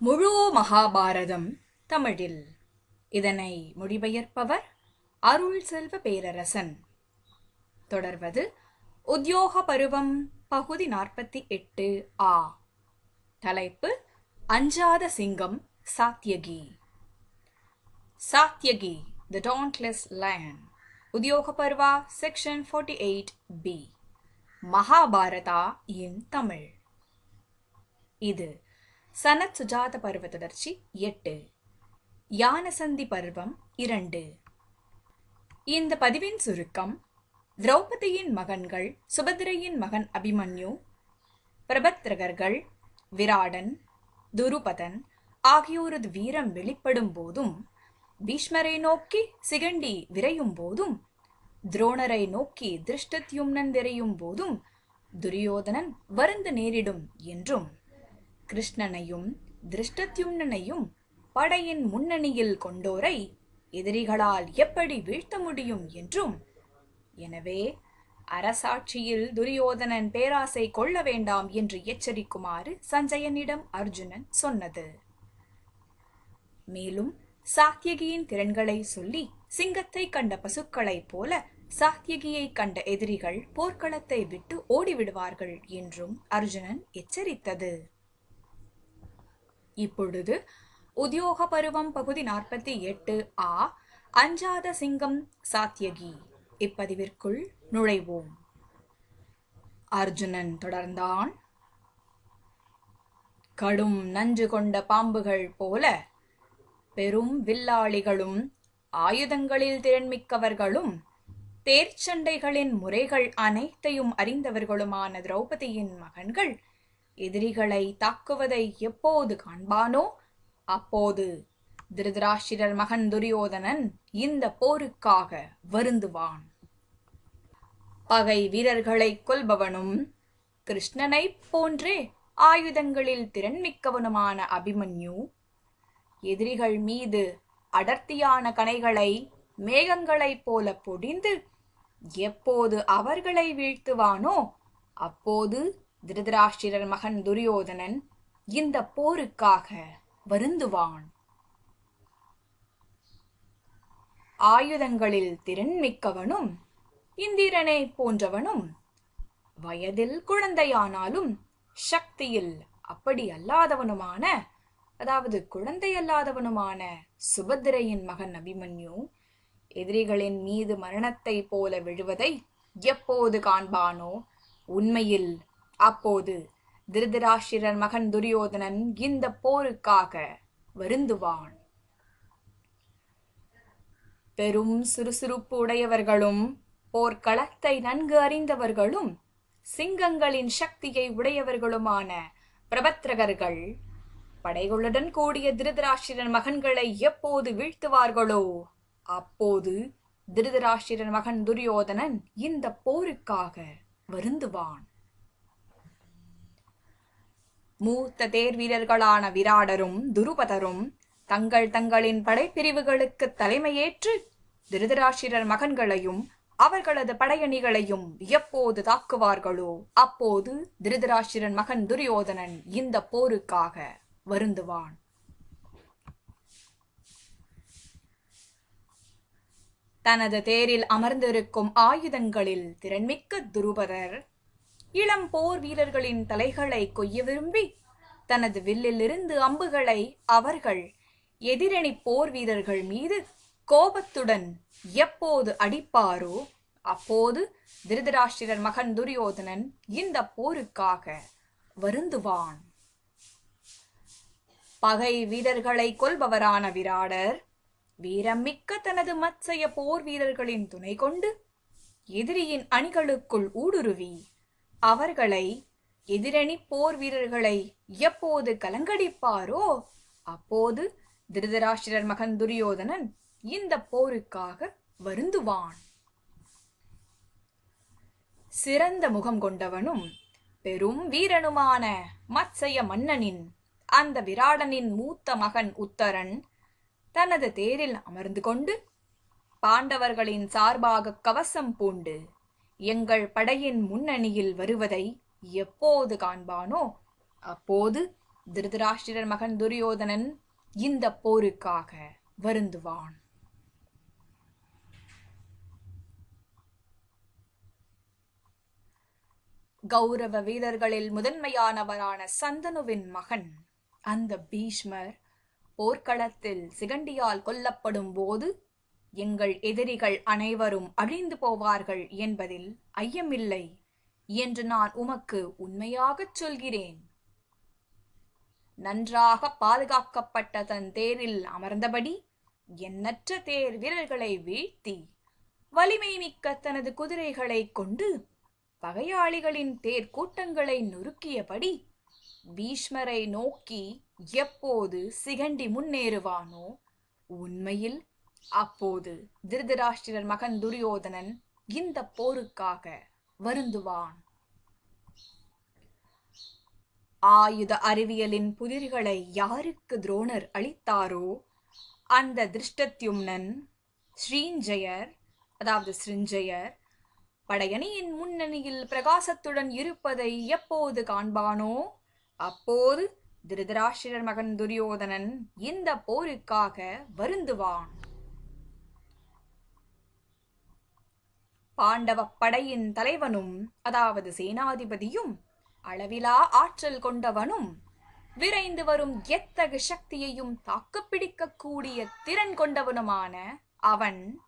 முழு மகாபாரதம் தமிழில். இதனை மொழிபெயர்ப்பவர் அருள் செல்வ பேரரசன். தொடர்வது உத்தியோக பருவம் பகுதி நாற்பத்தி எட்டு ஆ. தலைப்பு அஞ்சாத சிங்கம் Satyaki Satyaki the dauntless lion Udyoga Parva section forty eight B Mahabharata in Tamil. இது சனத் சுஜாத பருவ தொடர்ச்சி எட்டு. யானசந்தி பருவம் இரண்டு. இந்த பதிவின் சுருக்கம் திரௌபதியின் மகன்கள் சுபத்திரையின் மகன் அபிமன்யு பிரபத்ரகர்கள் விராடன் துருபதன் ஆகியோரது வீரம் வெளிப்படும் போதும் பீஷ்மரை நோக்கி சிகண்டி விரையும் போதும் துரோணரை நோக்கி திருஷ்டத்யும்னன் விரையும் போதும் துரியோதனன் வருந்து நேரிடும் என்றும். கிருஷ்ணனையும் திருஷ்டத்யும்னனையும் படையின் முன்னணியில் கொண்டோரை எதிரிகளால் எப்படி வீழ்த்த முடியும் என்றும் எனவே அரசாட்சியில் துரியோதனன் பேராசை கொள்ள வேண்டாம் என்று எச்சரிக்குமாறு சஞ்சயனிடம் அர்ஜுனன் சொன்னது. மேலும் சாத்தியகியின் திறன்களை சொல்லி சிங்கத்தை கண்ட பசுக்களைப் போல சாத்தியகியை கண்ட எதிரிகள் போர்க்களத்தை விட்டு ஓடிவிடுவார்கள் என்றும் அர்ஜுனன் எச்சரித்தது. இப்பொழுது உத்தியோக பருவம் பகுதி நாற்பத்தி எட்டு ஆ அஞ்சாத சிங்கம் சாத்தியகி. இப்பதிவிற்குள் நுழைவோம். அர்ஜுனன் தொடர்ந்தான். கடும் நஞ்சு கொண்ட பாம்புகள் போல பெரும் வில்லாளிகளும் ஆயுதங்களில் திறன்மிக்கவர்களும் தேர்ச்சண்டைகளின் முறைகள் அனைத்தையும் அறிந்தவர்களுமான திரௌபதியின் மகன்கள் எதிரிகளை தாக்குவதை எப்போது காண்பானோ அப்போது திருதராஷ்டிரர் மகன் துரியோதனன் இந்த போருக்காக வருந்துவான். பகை வீரர்களை கொல்பவனும் கிருஷ்ணனைப் போன்றே ஆயுதங்களில் திறன்மிக்கவனுமான அபிமன்யு எதிரிகள் மீது அடர்த்தியான கணைகளை மேகங்களைப் போல பொடிந்து எப்போது அவர்களை வீழ்த்துவானோ அப்போது திருதராஷ்டிரர் மகன் துரியோதனன் இந்த போருக்காக வருந்துவான். ஆயுதங்களில் திறன்மிக்கவனும் இந்திரனை போன்றவனும் வயதில் குழந்தையானாலும் சக்தியில் அப்படி அல்லாதவனுமான அதாவது குழந்தை அல்லாதவனுமான சுபத்திரையின் மகன் அபிமன்யு எதிரிகளின் மீது மரணத்தை போல விழுவதை எப்போது காண்பானோ உண்மையில் அப்போது திருதராஷ்டிரன் மகன் துரியோதனன் இந்த போருக்காக வருந்துவான். பெரும் சுறுசுறுப்பு உடையவர்களும் போர்க்களத்தை நன்கு அறிந்தவர்களும் சிங்கங்களின் சக்தியை உடையவர்களுமான பிரபத்திரகர்கள் படைகளுடன் கூடிய திருதராஷ்டிரன் மகன்களை எப்போது வீழ்த்துவார்களோ அப்போது திருதராஷ்டிரன் மகன் துரியோதனன் இந்த போருக்காக வருந்துவான். மூத்த தேர் வீரர்களான விராடரும் துருபதரும் தங்கள் தங்களின் படைப்பிரிவுகளுக்கு தலைமையேற்று திருதராஷ்டிரர் மகன்களையும் அவர்களது படையணிகளையும் எப்போது தாக்குவார்களோ அப்போது திருதராஷ்டிரன் மகன் துரியோதனன் இந்த போருக்காக வருந்துவான். தனது தேரில் அமர்ந்திருக்கும் ஆயுதங்களில் திறன்மிக்க துருபதர் இளம் போர் வீரர்களின் தலைகளை கொய்ய விரும்பி தனது வில்லிலிருந்து அம்புகளை அவர்கள் எதிரணி போர் வீரர்கள் மீது கோபத்துடன் எப்போது அடிப்பாரோ அப்போது திருதராஷ்டிரர் மகன் துரியோதனன் இந்த போருக்காக வருந்துவான். பகை வீரர்களை கொல்பவரான விராடர் வீரமிக்க தனது மச்சைய போர் வீரர்களின் துணை கொண்டு எதிரியின் அணிகளுக்குள் ஊடுருவி அவர்களை எதிரணி போர் வீரர்களை எப்போது கலங்கடிப்பாரோ அப்போது திருதராஷ்டிரர் மகன் துரியோதனன் இந்த போருக்காக வருந்துவான். சிறந்த முகம் கொண்டவனும் பெரும் வீரனுமான மத்சய மன்னனின் அந்த விராடனின் மூத்த மகன் உத்தரன் தனது தேரில் அமர்ந்து கொண்டு பாண்டவர்களின் சார்பாக கவசம் பூண்டு எங்கள் படையின் முன்னணியில் வருவதை எப்போது காண்பானோ அப்போது திருதராஷ்டிரர் மகன் துரியோதனன் இந்த போருக்காக வருந்துவான். கௌரவ வீரர்களில் முதன்மையானவரான சந்தனுவின் மகன் அந்த பீஷ்மர் போர்க்களத்தில் சிகண்டியால் கொல்லப்படும் போது எங்கள் எதிரிகள் அனைவரும் அழிந்து போவார்கள் என்பதில் ஐயமில்லை என்று நான் உமக்கு உண்மையாகச் சொல்கிறேன். நன்றாக பாதுகாக்கப்பட்ட தன் தேரில் அமர்ந்தபடி எண்ணற்ற தேர் வீரர்களை வீழ்த்தி வலிமை மிக்க தனது குதிரைகளைக் கொண்டு பகையாளிகளின் தேர் கூட்டங்களை நொறுக்கியபடி பீஷ்மரை நோக்கி எப்போது சிகண்டி முன்னேறுவானோ உண்மையில் அப்போது திருதராஷ்டிரர் மகன் துரியோதனன் இந்த போருக்காக வருந்துவான். ஆயுத அறிவியலின் புதிர்களை யாருக்கு துரோணர் அளித்தாரோ அந்த திருஷ்டத்யும்னன் ஸ்ரீஞ்சயர் அதாவது சிருஞ்சயர் படையணியின் முன்னணியில் பிரகாசத்துடன் இருப்பதை எப்போது காண்பானோ அப்போது திருதராஷ்டிரர் மகன் துரியோதனன் இந்த போருக்காக வருந்துவான். பாண்டவ படையின் தலைவனும் அதாவது சேனாதிபதியும் அளவிலா ஆற்றல் கொண்டவனும் விரைந்து வரும் எத்தகு சக்தியையும் தாக்குப்பிடிக்கக் பிடிக்கக்கூடிய திறன் கொண்டவனுமான அவன்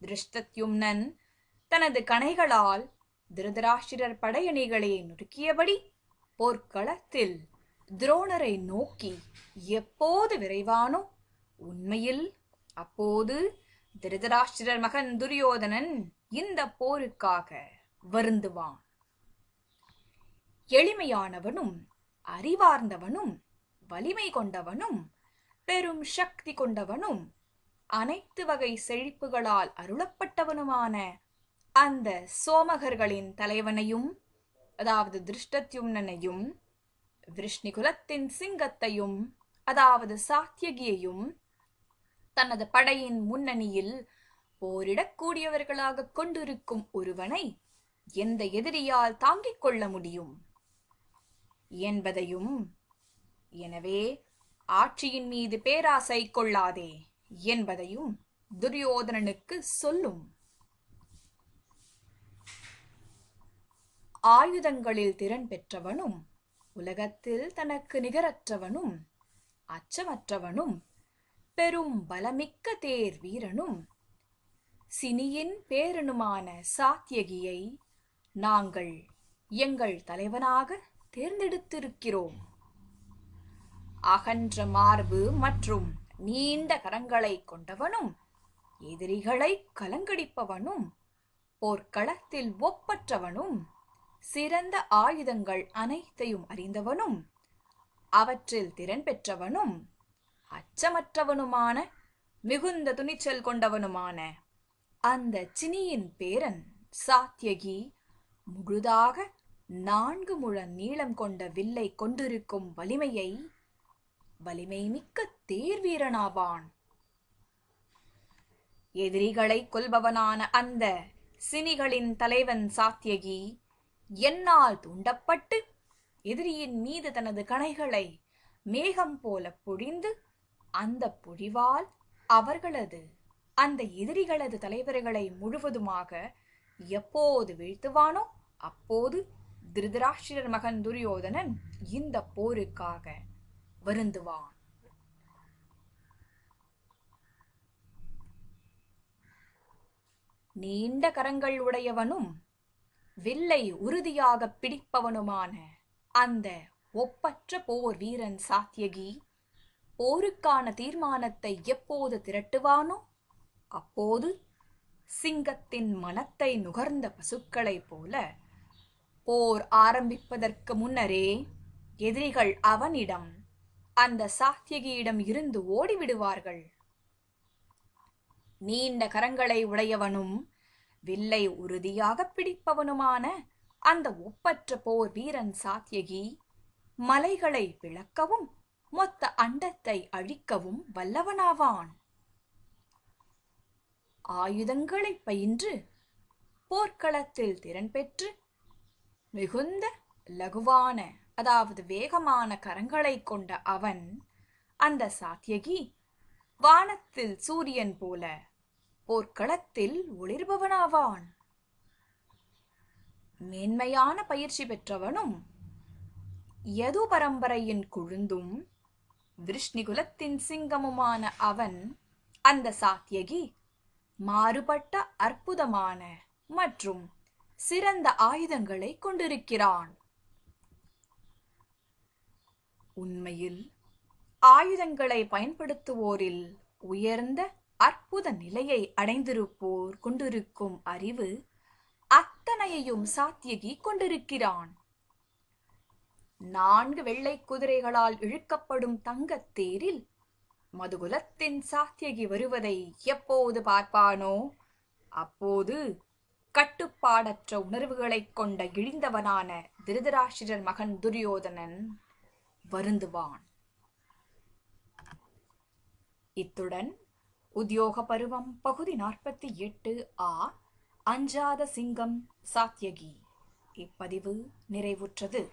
திருஷ்டத்யும்னன் தனது கணைகளால் திருதராஷ்டிரர் படையணிகளை நொறுக்கியபடி போர்க்களத்தில் துரோணரை நோக்கி எப்போது விரைவானோ? உண்மையில் அப்போது திருதராஷ்டிரர் மகன் துரியோதனன் இந்த போருக்காக வருந்துவான். எளிமையானவனும் அறிவார்ந்தவனும் வலிமை கொண்டவனும் பெரும் சக்தி கொண்டவனும் அனைத்து வகை செழிப்புகளால் அருளப்பட்டவனுமான அந்த சோமகர்களின் தலைவனையும் அதாவது திருஷ்டத்யும்னனையும் விருஷ்ணிகுலத்தின் சிங்கத்தையும் அதாவது சாத்தியகியையும் தனது படையின் முன்னணியில் போரிடக்கூடியவர்களாக கொண்டிருக்கும் ஒருவனை எந்த எதிரியால் தாங்கிக் கொள்ள முடியும்? என்பதையும் எனவே ஆட்சியின் மீது பேராசை கொள்ளாதே என்பதையும் துரியோதனனுக்கு சொல்லும். ஆயுதங்களில் திறன் பெற்றவனும் உலகத்தில் தனக்கு நிகரற்றவனும் அச்சமற்றவனும் பெரும் பலமிக்க தேர் வீரனும் சினியின் பேரனுமான சாத்தியகியை நாங்கள் எங்கள் தலைவனாக தேர்ந்தெடுத்திருக்கிறோம். அகன்ற மார்பு மற்றும் நீண்ட கரங்களை கொண்டவனும் எதிரிகளை கலங்கடிப்பவனும் போர்க்களத்தில் ஒப்பற்றவனும் சிறந்த ஆயுதங்கள் அனைத்தையும் அறிந்தவனும் அவற்றில் திறன் பெற்றவனும் அச்சமற்றவனுமான மிகுந்த துணிச்சல் கொண்டவனுமான அந்த சினியின் பேரன் சாத்தியகி முழுதாக நான்கு முழ நீளம் கொண்ட வில்லை கொண்டிருக்கும் வலிமையை வலிமை மிக்க தேர் வீரனாவான். எதிரிகளை கொல்பவனான அந்த சினிகளின் தலைவன் சாத்தியகி என்னால் தூண்டப்பட்டு எதிரியின் மீது தனது கணைகளை மேகம் போல பொழிந்து அந்த பொழிவால் அவர்களது அந்த எதிரிகளது தலைவர்களை முழுவதுமாக எப்போது வீழ்த்துவானோ அப்போது திருதராஷ்டிரர் மகன் துரியோதனன் இந்த போருக்காக வருந்துவான். நீண்ட கரங்கள் உடையவனும் வில்லை உறுதியாக பிடிப்பவனுமான அந்த ஒப்பற்ற போர் வீரன் சாத்தியகி போருக்கான தீர்மானத்தை எப்போது திரட்டுவானோ அப்போது சிங்கத்தின் மனத்தை நுகர்ந்த பசுக்களைப் போல போர் ஆரம்பிப்பதற்கு முன்னரே எதிரிகள் அவனிடம் அந்த சாத்தியகியிடம் இருந்து ஓடிவிடுவார்கள். நீண்ட கரங்களை உடையவனும் வில்லை உறுதியாக பிடிப்பவனுமான அந்த ஒப்பற்ற போர் வீரன் சாத்தியகி மலைகளை விளக்கவும் மொத்த அண்டத்தை அழிக்கவும் வல்லவனாவான். ஆயுதங்களை பயின்று போர்க்களத்தில் திறன் பெற்று மிகுந்த லகுவான அதாவது வேகமான கரங்களை கொண்ட அவன் அந்த சாத்தியகி வானத்தில் சூரியன் போல போர்க்களத்தில் ஒளிர்பவனாவான். மேன்மையான பயிற்சி பெற்றவனும் யது பரம்பரையின் குழுந்தும் விருஷ்ணிகுலத்தின் சிங்கமுமான அவன் அந்த சாத்தியகி மாறுபட்ட அற்புதமான மற்றும் சிறந்த ஆயுதங்களை கொண்டிருக்கிறான். உண்மையில் ஆயுதங்களை பயன்படுத்துவோரில் உயர்ந்த அற்புத நிலையை அடைந்திருப்போர் கொண்டிருக்கும் அறிவு அத்தனையையும் சாத்தியகி கொண்டிருக்கிறான். நான்கு வெள்ளை குதிரைகளால் இழுக்கப்படும் தங்கத் தேரில் மதுகுலத்தின் சாத்தியகி வருவதை எப்போது பார்ப்பானோ அப்போது கட்டுப்பாடற்ற உணர்வுகளைக் கொண்ட இழிந்தவனான திருதராஷ்டிரர் மகன் துரியோதனன் வருந்துவான். இத்துடன் உத்தியோக பருவம் பகுதி நாற்பத்தி எட்டு ஆ அஞ்சாத சிங்கம் சாத்தியகி. இப்பதிவு நிறைவுற்றது.